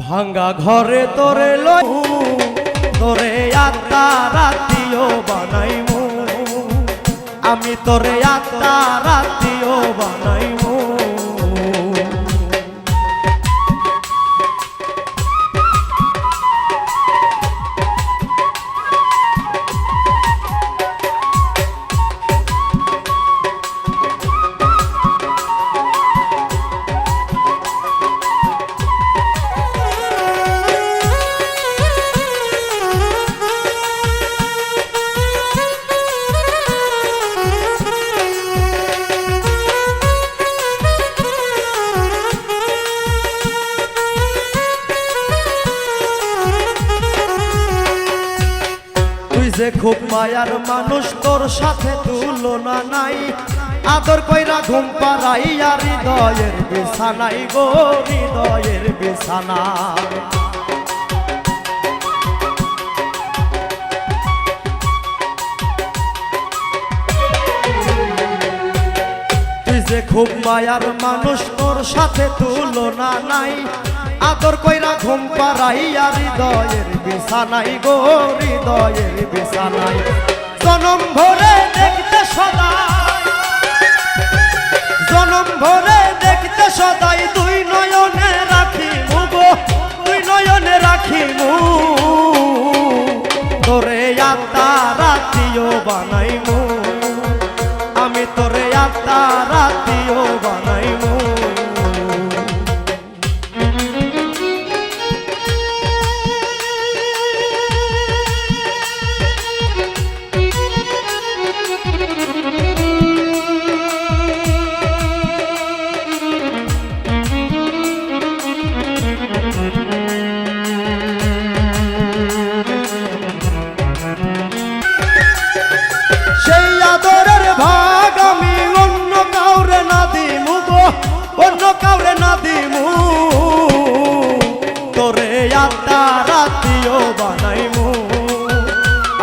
ভাঙ্গা ঘরে তোরে লই তোরে আত্মা রাতিও বানাইমু আমি তোরে আত্মা রাতিও বানাইমু যে খুব মায়ার মানুষ, তোর সাথে তুলনা নাই। আদর কইরা ঘুম পাড়াই আর হৃদয়ের বিছানাই গো, হৃদয়ের বিছানা খুব মায়ার মানুষ, তোর সাথে তুলনা নাই। আদর কইরা ঘুম পাড়াই আর হৃদয়ের বিছানাই গো, হৃদয়ের বিছানাই জনম ভরে দেখতে সদাই। জনম ভরে দেখতে সদাই।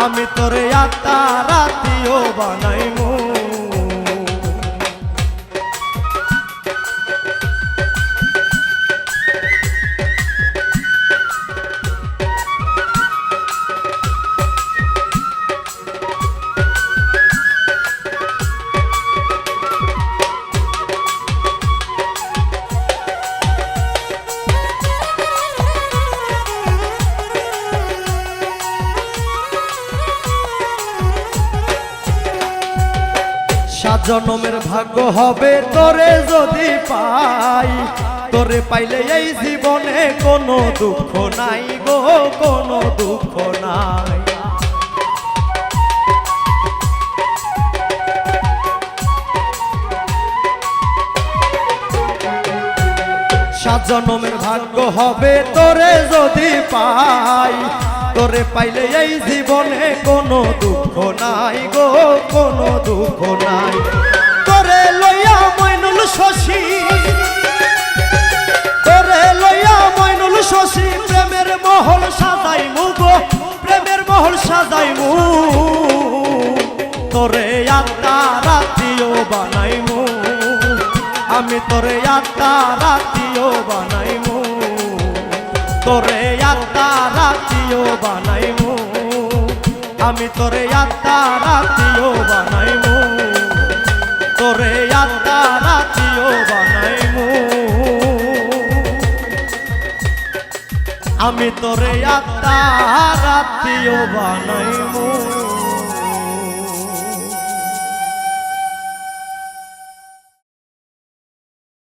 আমি তোরে আত্মা রাতিও বানাইমু। জনমের ভাগ্য হবে তোরে যদি পাই। তোরে পাইলে এই জীবনে কোনো দুঃখ নাই গো, কোনো দুঃখ নাই। সাত জনমের ভাগ্য হবে তোরে যদি পাই। তোরে পাইলে এই জীবনে কোনো দুঃখ নাই গো, কোনো দুঃখ নাই। প্রেমের মহল সাজাই তোরে আত্মা রাতিও বানাইমু। আমি তোরে আত্মা রাতিও বানাইমু। তোরে আত্মা রাতিও বানাইমু। আমি তোরে আত্মা রাতিও বানাইমু। তোরে আত্মা রাতিও বানাইমু। আমি তোরে আত্মা রাতিও বানাইমু।